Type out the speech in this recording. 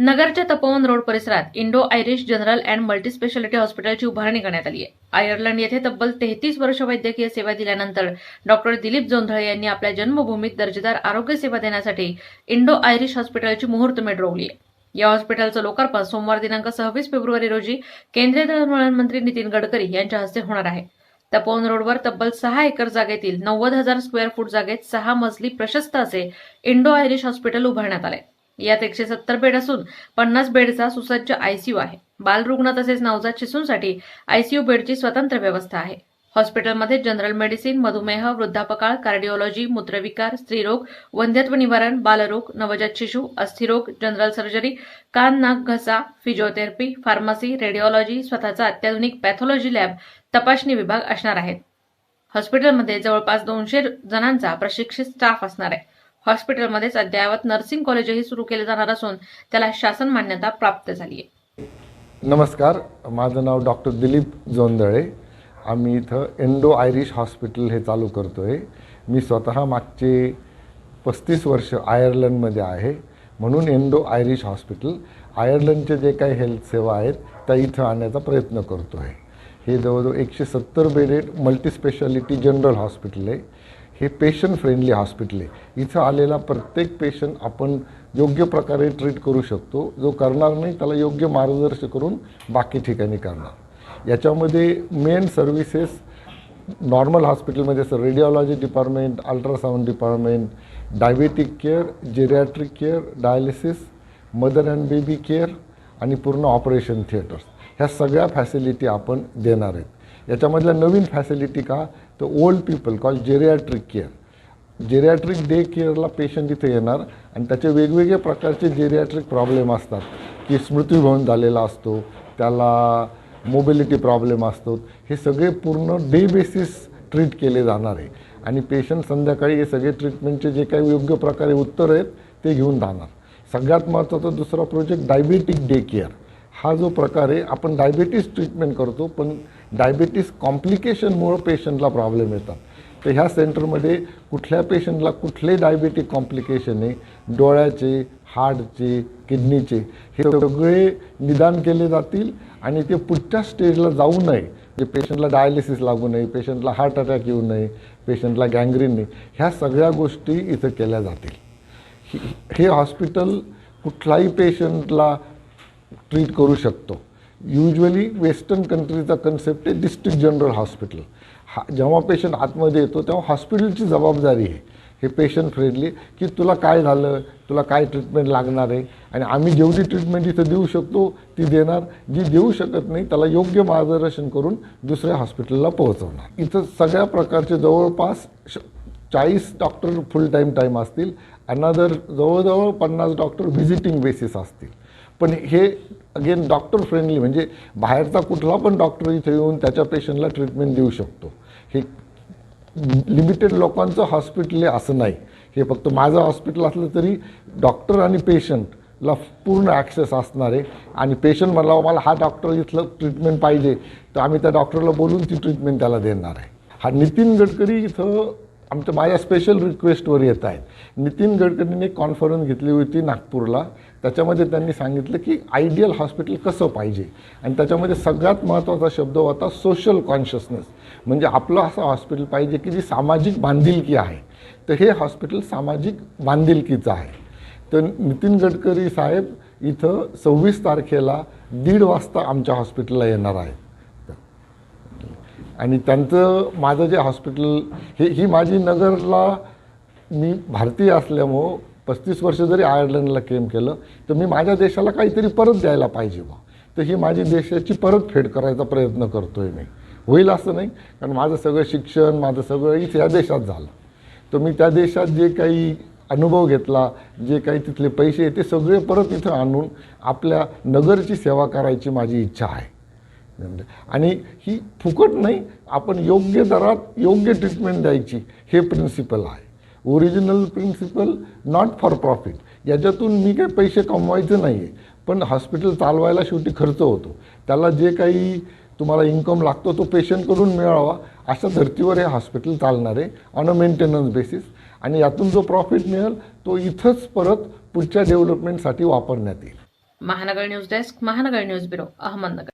नगरच्या तपोवन रोड परिसरात Indo Irish general and multispeciality हॉस्पिटलची उभारणी करण्यात आली आहे. आयर्लंड येथे तब्बल तेहतीस वर्ष वैद्यकीय सेवा दिल्यानंतर डॉक्टर दिलीप जोंधळे यांनी आपल्या जन्मभूमीत दर्जेदार आरोग्य सेवा देण्यासाठी इंडो आयरिश हॉस्पिटलची मुहूर्तमेढ रोवली आहे. या हॉस्पिटलचं लोकार्पण सोमवार दिनांक सव्वीस फेब्रुवारी रोजी केंद्रीय दळणवळण मंत्री नितीन गडकरी यांच्या हस्ते होणार आहे. तपोवन रोडवर तब्बल सहा एकर जागेतील नव्वद हजार स्क्वेअर फूट जागेत सहा मजली प्रशस्त असे इंडो आयरिश हॉस्पिटल उभारण्यात आले. यात एकशे सत्तर बेड असून पन्नास बेडचा सुसज्ज आयसीयू आहे. बालरुग्ण तसेच नवजात शिशूंसाठी आयसीयू बेडची स्वतंत्र व्यवस्था आहे. हॉस्पिटलमध्ये जनरल मेडिसिन मधुमेह वृद्धापकाळ कार्डिओलॉजी मूत्रविकार स्त्रीरोग वंध्यत्व निवारण बालरोग नवजात शिशू अस्थिरोग जनरल सर्जरी कान नाक घसा फिजिओथेरपी फार्मसी रेडिओलॉजी स्वतःचा अत्याधुनिक पॅथॉलॉजी लॅब तपासणी विभाग असणार आहेत. हॉस्पिटलमध्ये जवळपास दोनशे जणांचा प्रशिक्षित स्टाफ असणार आहे. हॉस्पिटलमध्येच अद्ययावत नर्सिंग कॉलेजही सुरू केले जाणार असून त्याला शासन मान्यता प्राप्त झाली आहे. नमस्कार माझं नाव डॉक्टर दिलीप जोंदळे आम्ही इथं इंडो आयरिश हॉस्पिटल हे चालू करतो आहे मी स्वतः मागचे पस्तीस वर्ष आयर्लंडमध्ये आहे. म्हणून इंडो आयरिश हॉस्पिटल आयर्लंडचे जे काही हेल्थ सेवा आहेत त्या इथं आणण्याचा प्रयत्न करतो आहे हे जवळजवळ एकशे सत्तर बेडेड मल्टीस्पेशालिटी जनरल हॉस्पिटल आहे. हे पेशंट फ्रेंडली हॉस्पिटल आहे. इथं आलेला प्रत्येक पेशंट आपण योग्य प्रकारे ट्रीट करू शकतो. जो करणार नाही त्याला योग्य मार्गदर्शन करून बाकी ठिकाणी करणार. याच्यामध्ये मेन सर्व्हिसेस नॉर्मल हॉस्पिटलमध्ये असं radiology department ultrasound department diabetic care geriatric care dialysis mother and baby care आणि पूर्ण ऑपरेशन थिएटर्स ह्या सगळ्या फॅसिलिटी आपण देणार आहेत. याच्यामधल्या नवीन फॅसिलिटी का? तर old people call geriatric care geriatric day केअरला patient इथे येणार आणि त्याचे वेगवेगळे प्रकारचे जेरियाट्रिक प्रॉब्लेम असतात. की स्मृतीभवन झालेला असतो त्याला मोबिलिटी प्रॉब्लेम असतो. हे सगळे पूर्ण डे बेसिस ट्रीट केले जाणार आहे. आणि पेशंट संध्याकाळी हे सगळे ट्रीटमेंटचे जे काही योग्य प्रकारे उत्तर आहेत ते घेऊन जाणार. सगळ्यात महत्त्वाचा दुसरा प्रोजेक्ट डायबेटिक डे केअर हा जो प्रकार आहे आपण डायबेटीस ट्रीटमेंट करतो पण डायबेटीस कॉम्प्लिकेशनमुळं पेशंटला प्रॉब्लेम येतात. तर ह्या सेंटरमध्ये कुठल्या पेशंटला कुठले डायबेटिक कॉम्प्लिकेशन आहे? डोळ्याचे हार्टचे किडनीचे हे सगळे निदान केले जातील आणि ते पुढच्या स्टेजला जाऊ नये. जे पेशंटला डायलिसिस लागू नये पेशंटला हार्ट अटॅक येऊ नये पेशंटला गँग्रीन नाही. ह्या सगळ्या गोष्टी इथं केल्या जातील. हे हॉस्पिटल कुठलाही पेशंटला ट्रीट करू शकतो. युजली वेस्टर्न कंट्रीचा कन्सेप्ट आहे डिस्ट्रिक्ट जनरल हॉस्पिटल हा जेव्हा पेशंट आतमध्ये येतो तेव्हा हॉस्पिटलची जबाबदारी आहे. हे पेशंट फ्रेंडली की तुला काय झालं तुला काय ट्रीटमेंट लागणार आहे? आणि आम्ही जेवढी ट्रीटमेंट इथं देऊ शकतो ती देणार. जी देऊ शकत नाही त्याला योग्य मार्गदर्शन करून दुसऱ्या हॉस्पिटलला पोहोचवणार. इथं सगळ्या प्रकारचे जवळपास श चाळीस डॉक्टर फुल टाईम टाईम असतील. अनादर जवळजवळ पन्नास डॉक्टर व्हिजिटिंग बेसिस असतील. पण हे अगेन डॉक्टर फ्रेंडली म्हणजे बाहेरचा कुठला पण डॉक्टर इथे येऊन त्याच्या पेशंटला ट्रीटमेंट देऊ शकतो. हे लिमिटेड लोकांचं हॉस्पिटल आहे असं नाही. हे फक्त माझं हॉस्पिटल असलं तरी डॉक्टर आणि पेशंटला पूर्ण ॲक्सेस असणार आहे. आणि पेशंट म्हणला मला हा डॉक्टर इथलं ट्रीटमेंट पाहिजे. तर आम्ही त्या डॉक्टरला बोलून ती ट्रीटमेंट त्याला देणार आहे. हा नितीन गडकरी इथं आमच्या माझ्या स्पेशल रिक्वेस्टवर येत आहेत. नितीन गडकरींनी एक कॉन्फरन्स घेतली होती नागपूरला. त्याच्यामध्ये त्यांनी सांगितलं की आयडियल हॉस्पिटल कसं पाहिजे? आणि त्याच्यामध्ये सगळ्यात महत्त्वाचा शब्द होता सोशल कॉन्शियसनेस म्हणजे आपलं असं हॉस्पिटल पाहिजे की जी सामाजिक बांधिलकी आहे. तर हे हॉस्पिटल सामाजिक बांधिलकीचं आहे. तर नितीन गडकरी साहेब इथं सव्वीस तारखेला दीड वाजता आमच्या हॉस्पिटलला येणार आहेत. आणि त्यांचं माझं जे हॉस्पिटल हे ही माझी नगरला मी भारतीय असल्यामुळं पस्तीस वर्ष जरी आयर्लंडला केम केलं तर मी माझ्या देशाला काहीतरी परत द्यायला पाहिजे बा. तर ही माझी देशाची परतफेड करायचा प्रयत्न करतो आहे मी. होईल असं नाही कारण माझं सगळं शिक्षण माझं सगळं इथे या देशात झालं. तर मी त्या देशात जे काही अनुभव घेतला जे काही तिथले पैसे आहे ते सगळे परत इथं आणून आपल्या नगरची सेवा करायची माझी इच्छा आहे. म्हणजे. आणि ही फुकट नाही आपण योग्य दरात योग्य ट्रीटमेंट द्यायची. हे प्रिन्सिपल आहे. Original principle not for profit याच्यातून मी काही पैसे कमवायचे नाही आहे पण हॉस्पिटल चालवायला शेवटी खर्च होतो. त्याला जे काही तुम्हाला इन्कम लागतो तो पेशंटकडून मिळावा. अशा धर्तीवर हे हॉस्पिटल चालणार आहे ऑन अ मेंटेनन्स बेसिस आणि यातून जो प्रॉफिट मिळेल तो इथंच परत पुढच्या डेव्हलपमेंटसाठी वापरण्यात येईल. Mahanagar news desk Mahanagar news bureau Ahmednagar.